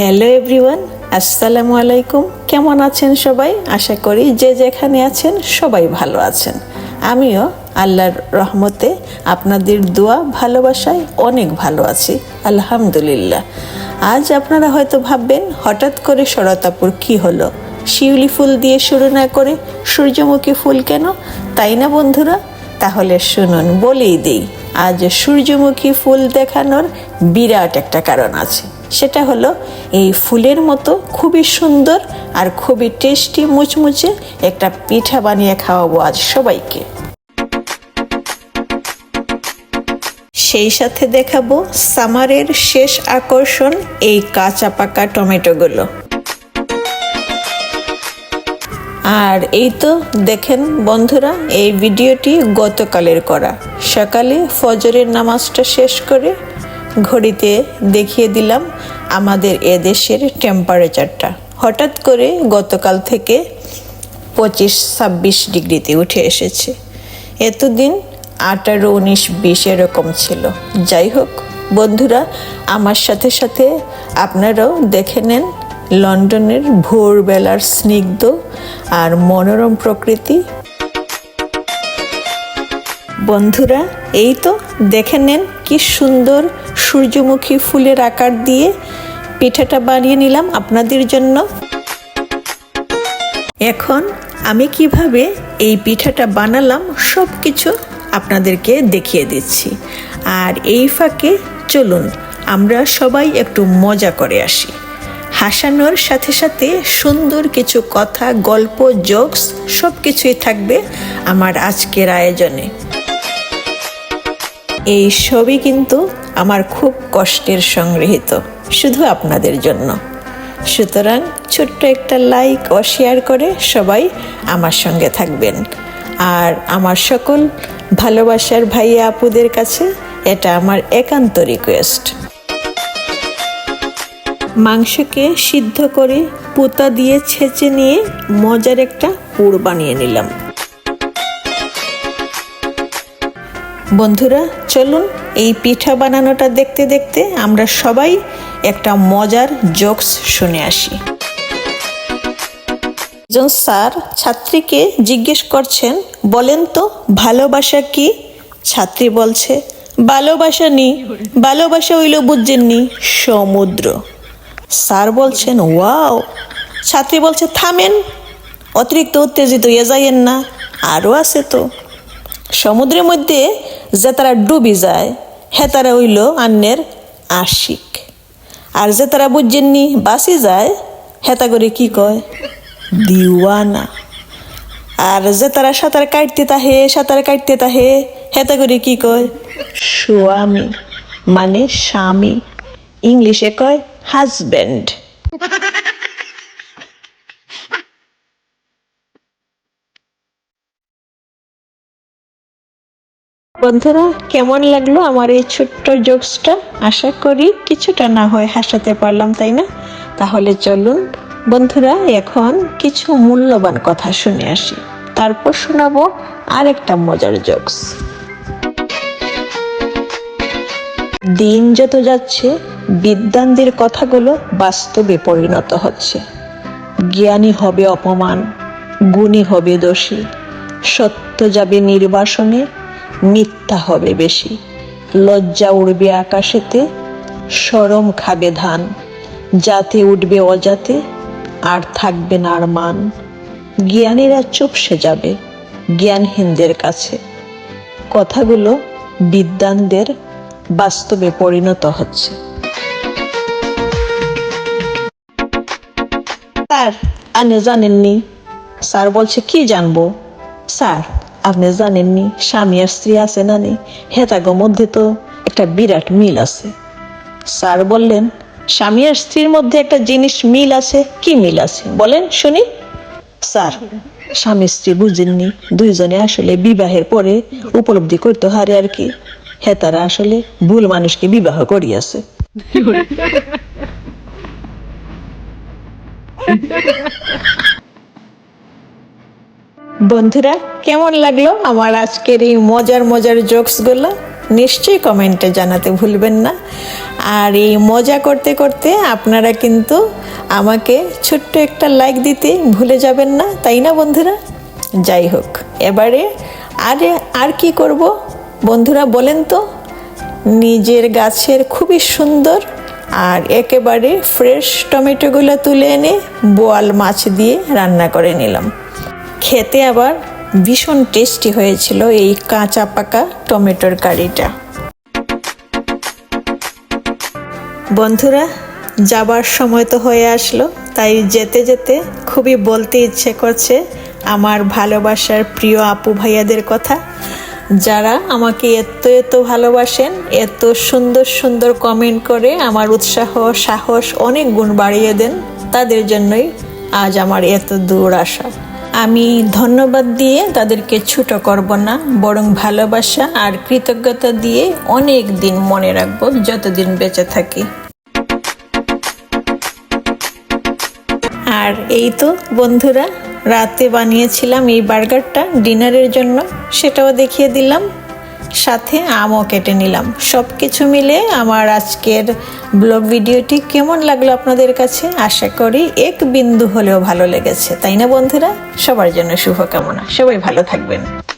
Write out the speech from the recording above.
Hello everyone আসসালামু আলাইকুম কেমন আছেন সবাই? আশা করি যে যেখানে আছেন সবাই ভালো আছেন। আমিও আল্লাহর রহমতে আপনাদের দোয়া, ভালোবাসায় অনেক ভালো আছি। আলহামদুলিল্লাহ। আজ আপনারা হয়তো ভাববেন, হঠাৎ করে শরতাপুর কি হলো? শিউলি ফুল দিয়ে শুরু না করে সূর্যমুখী ফুল কেন? তাই না, বন্ধুরা? তাহলে শুনুন, বলেই দিই, আজ সূর্যমুখী ফুল দেখানোর বিরাট একটা কারণ আছে। সেটা হলো এই ফুলের মতো খুবই সুন্দর আর খুবই টেস্টি মুচমুচে একটা পিঠা বানিয়ে খাওয়াবো আজ সবাইকে। সেই সাথে দেখাবো সামারের শেষ আকর্ষণ এই কাঁচা পাকা টমেটোগুলো। আর এই তো দেখেন বন্ধুরা, এই ভিডিওটি গতকালের করা। সকালে ফজরের নামাজটা শেষ করে ঘড়িতে দেখিয়ে দিলাম আমাদের এদেশের টেম্পারেচারটা হঠাৎ করে গতকাল থেকে পঁচিশ ছাব্বিশ ডিগ্রিতে উঠে এসেছে। এতদিন আঠারো, উনিশ, বিশ এরকম ছিল। যাই হোক, বন্ধুরা, আমার সাথে সাথে আপনারাও দেখে নেন লন্ডনের ভোরবেলার স্নিগ্ধ আর মনোরম প্রকৃতি। বন্ধুরা, এই তো দেখে নেন কি সুন্দর সূর্যমুখী ফুলের আকার দিয়ে পিঠাটা বানিয়ে নিলাম আপনাদের জন্য। এখন আমি কীভাবে এই পিঠাটা বানালাম সব কিছু আপনাদেরকে দেখিয়ে দিচ্ছি। আর এই ফাঁকে চলুন, আমরা সবাই একটু মজা করে আসি। হাসানোর সাথে সাথে সুন্দর কিছু কথা, গল্প, জোকস সব কিছুই থাকবে আমার আজকের আয়োজনে। এই সবই কিন্তু আমার খুব কষ্টের সংগৃহীত, শুধু আপনাদের জন্য। সুতরাং ছোট্ট একটা লাইক ও শেয়ার করে সবাই আমার সঙ্গে থাকবেন। আর আমার সকল ভালোবাসার ভাইয়া আপুদের কাছে এটা আমার একান্ত রিকোয়েস্ট মাংসকে সিদ্ধ করে পুতা দিয়ে ছেঁচে নিয়ে মজার একটা পুর বানিয়ে নিলাম। বন্ধুরা, চলুন এই পিঠা বানানোটা দেখতে দেখতে আমরা সবাই একটা মজার জোকস শুনে আসি। একজন স্যার ছাত্রীকে জিজ্ঞেস করছেন, বলেন তো, ভালোবাসা কি? ছাত্রী বলছে, ভালোবাসা নি, ভালোবাসা হইল বুঝছেননি সমুদ্র। স্যার বলছেন, ওয়াও। ছাত্রী বলছে, থামেন, অতিরিক্ত উত্তেজিত হয়ে যাইয়েন না আরও আছে তো। সমুদ্রের মধ্যে যে তারা ডুবি যায়, হে তারা হইল আন্যের আশিক। আর যে তারা বুঝছেননি বাসি যায় হেতা করে কি কয়? দিওয়ানা। আর যে তারা সাঁতার কাটতে তাহে, সাঁতার কাটতে তাহে হেতা করে কি কয়? স্বামী মানে স্বামী। ইংলিশে কয় হাজব্যান্ড বন্ধুরা, কেমন লাগল আমার এই ছোট্ট জোকসটা আশা করি কিছুটা না হয় হাসাতে পারলাম, তাই না? তাহলে চলুন, বন্ধুরা, এখন কিছু মূল্যবান কথা শুনে আসি। তারপর শোনাবো আরেকটা মজার জোকস দিন যত যাচ্ছে বিদ্যানদের কথাগুলো বাস্তবে পরিণত হচ্ছে। জ্ঞানী হবে অপমান, গুণী হবে দোষী। সত্য যাবে নির্বাসনে মিথ্যা হবে বেশি। লজ্জা উড়বে আকাশেতে, সরম খাবে ধান। যাতে উঠবে অজাতে, আর থাকবে না আর মান। জ্ঞানীরা চুপসে যাবে, জ্ঞানহীনদের কাছে। কথাগুলো বিদ্যানদের বাস্তবে পরিণত হচ্ছে। স্যার আপনি জানেননি? স্যার বলছে, কি জানব? স্যার আপনি জানেননি, স্বামী আর স্ত্রী আছে না নেই। হেতাগো মধ্যে তো একটা বিরাট মিল আছে। স্যার বললেন, স্বামী আর স্ত্রীর মধ্যে একটা জিনিস মিল আছে, কি মিল আছে? বলেন, শুনি। স্যার, স্বামী স্ত্রী বুঝেননি, দুইজনে আসলে বিবাহের পরে উপলব্ধি করতে হারে আর কি। হেতারা আসলে ভুল মানুষকে বিবাহ করিয়াছে। বন্ধুরা, কেমন লাগল আমার আজকের এই মজার মজার জোকসগুলো নিশ্চয়ই কমেন্টে জানাতে ভুলবেন না। আর এই মজা করতে করতে আপনারা কিন্তু আমাকে ছোট্ট একটা লাইক দিতে ভুলে যাবেন না, তাই না বন্ধুরা? যাই হোক, এবারে আরে আর কি করব? বন্ধুরা, বলেন তো, নিজের গাছের খুবই সুন্দর আর একেবারে ফ্রেশ টমেটোগুলো তুলে এনে বোয়াল মাছ দিয়ে রান্না করে নিলাম। খেতে আবার ভীষণ টেস্টি হয়েছিল এই কাঁচা পাকা টমেটোর কারিটা। বন্ধুরা, যাবার সময় তো হয়ে আসলো, তাই যেতে যেতে খুবই বলতে ইচ্ছে করছে আমার ভালোবাসার প্রিয় আপু ভাইয়াদের কথা। যারা আমাকে এত এত ভালোবাসেন, এত সুন্দর সুন্দর কমেন্ট করে আমার উৎসাহ, সাহস অনেক গুণ বাড়িয়ে দেন, তাদের জন্যই আজ আমার এত দূর আসা। আমি ধন্যবাদ দিয়ে তাদেরকে ছোট করব না, বরং ভালোবাসা আর কৃতজ্ঞতা দিয়ে অনেক দিন মনে রাখব, যতদিন বেঁচে থাকি। আর এই তো বন্ধুরা, রাতে বানিয়েছিলাম এই বার্গারটা, ডিনারের জন্য, সেটাও দেখিয়ে দিলাম। সাথে আমও কেটে নিলাম। সব কিছু মিলে আমার আজকের ব্লগ ভিডিওটি কেমন লাগল আপনাদের কাছে? আশা করি এক বিন্দু হলেও ভালো লেগেছে। তাই না বন্ধুরা? সবার জন্য শুভকামনা। সবাই ভালো থাকবেন।